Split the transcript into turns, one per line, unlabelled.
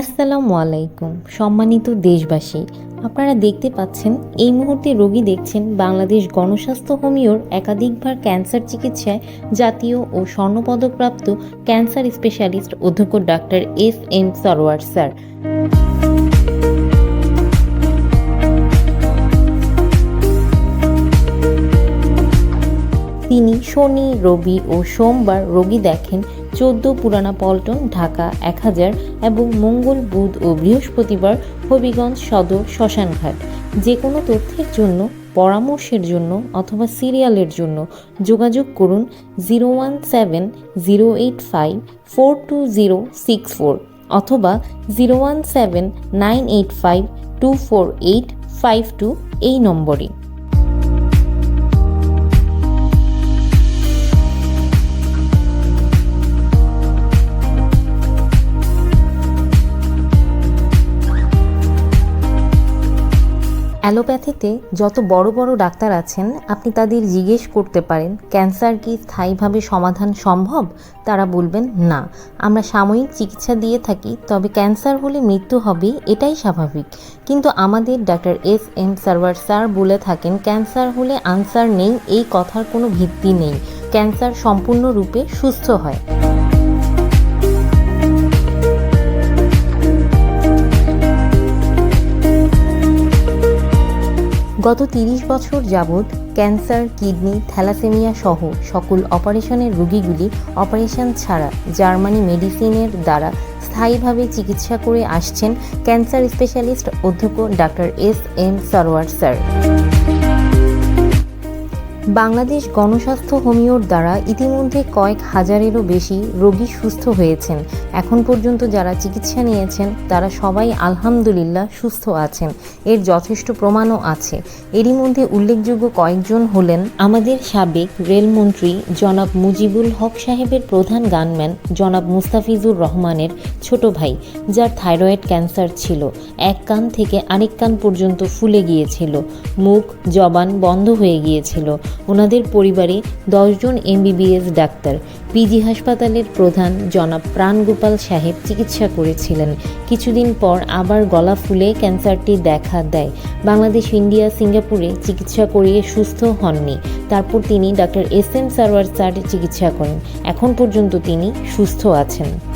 আসসালামু আলাইকুম, সম্মানিত দেশবাসী। আপনারা দেখতে পাচ্ছেন, এই মুহূর্তে রোগী দেখছেন বাংলাদেশ গণস্বাস্থ্য হোমিওর একাধিকবার ক্যান্সার চিকিৎসায় জাতীয় ও স্বর্ণপদকপ্রাপ্ত ক্যান্সার স্পেশালিস্ট অধ্যক্ষ doctor S M Sarwar sir. তিনি শনি, রবি ও সোমবার রোগী দেখেন চোদ্দ পুরানা পল্টন, ঢাকা এক হাজার এবং মঙ্গল বুধ ও বৃহস্পতিবার হবিগঞ্জ সদর শ্মশানঘাট। যে কোনো তথ্যের জন্য, পরামর্শের জন্য অথবা সিরিয়ালের জন্য যোগাযোগ করুন zero one seven zero eight five four two zero six four অথবা zero one seven nine eight five two four eight five two এই নম্বরে। অ্যালোপ্যাথিতে যত বড় বড় ডাক্তার আছেন, আপনি তাদের জিজ্ঞেস করতে পারেন, ক্যান্সার কি স্থায়ীভাবে সমাধান সম্ভব? তারা বলবেন, না, আমরা সাময়িক চিকিৎসা দিয়ে থাকি, তবে ক্যান্সার হলে মৃত্যু হবে, এটাই স্বাভাবিক। কিন্তু আমাদের doctor S M Sarwar sir বলে থাকেন, ক্যান্সার হলে আনসার নেই, এই কথার কোনো ভিত্তি নেই। ক্যান্সার সম্পূর্ণরূপে সুস্থ হয়। গত তিরিশ বছর যাবৎ ক্যান্সার, কিডনি, থ্যালাসেমিয়া সহ সকল অপারেশনের রোগীগুলি অপারেশন ছাড়া জার্মানি মেডিসিনের দ্বারা স্থায়ীভাবে চিকিৎসা করে আসছেন ক্যান্সার স্পেশালিস্ট অধ্যক্ষ doctor S M Sarwar sir. Bangladesh গণস্বাস্থ্য হোমিওর দ্বারা ইতিমধ্যে কয়েক হাজারেরও বেশি রোগী সুস্থ হয়েছেন। এখন পর্যন্ত যারা চিকিৎসা নিয়েছেন, তারা সবাই আলহামদুলিল্লাহ সুস্থ আছেন। এর যথেষ্ট প্রমাণও আছে। এরই মধ্যে উল্লেখযোগ্য কয়েকজন হলেন আমাদের সাবেক রেলমন্ত্রী জনাব মুজিবুল হক সাহেবের প্রধান গানম্যান জনাব মুস্তাফিজুর রহমানের ছোট ভাই, যার থাইরয়েড ক্যান্সার ছিল। এক কান থেকে আরেক কান পর্যন্ত ফুলে গিয়েছিল। মুখ, জবান বন্ধ হয়ে গিয়েছিল। ওনাদের পরিবারে দশজন এমবিবিএস ডাক্তার, পিজি হাসপাতালের প্রধান জনাব প্রাণগোপাল সাহেব চিকিৎসা করেছিলেন। কিছুদিন পর আবার গলা ফুলে ক্যান্সারটি দেখা দেয়। বাংলাদেশ, ইন্ডিয়া, সিঙ্গাপুরে চিকিৎসা করিয়ে সুস্থ হননি। তারপর তিনি doctor S M Sarwar sir চিকিৎসা করেন। এখন পর্যন্ত তিনি সুস্থ আছেন।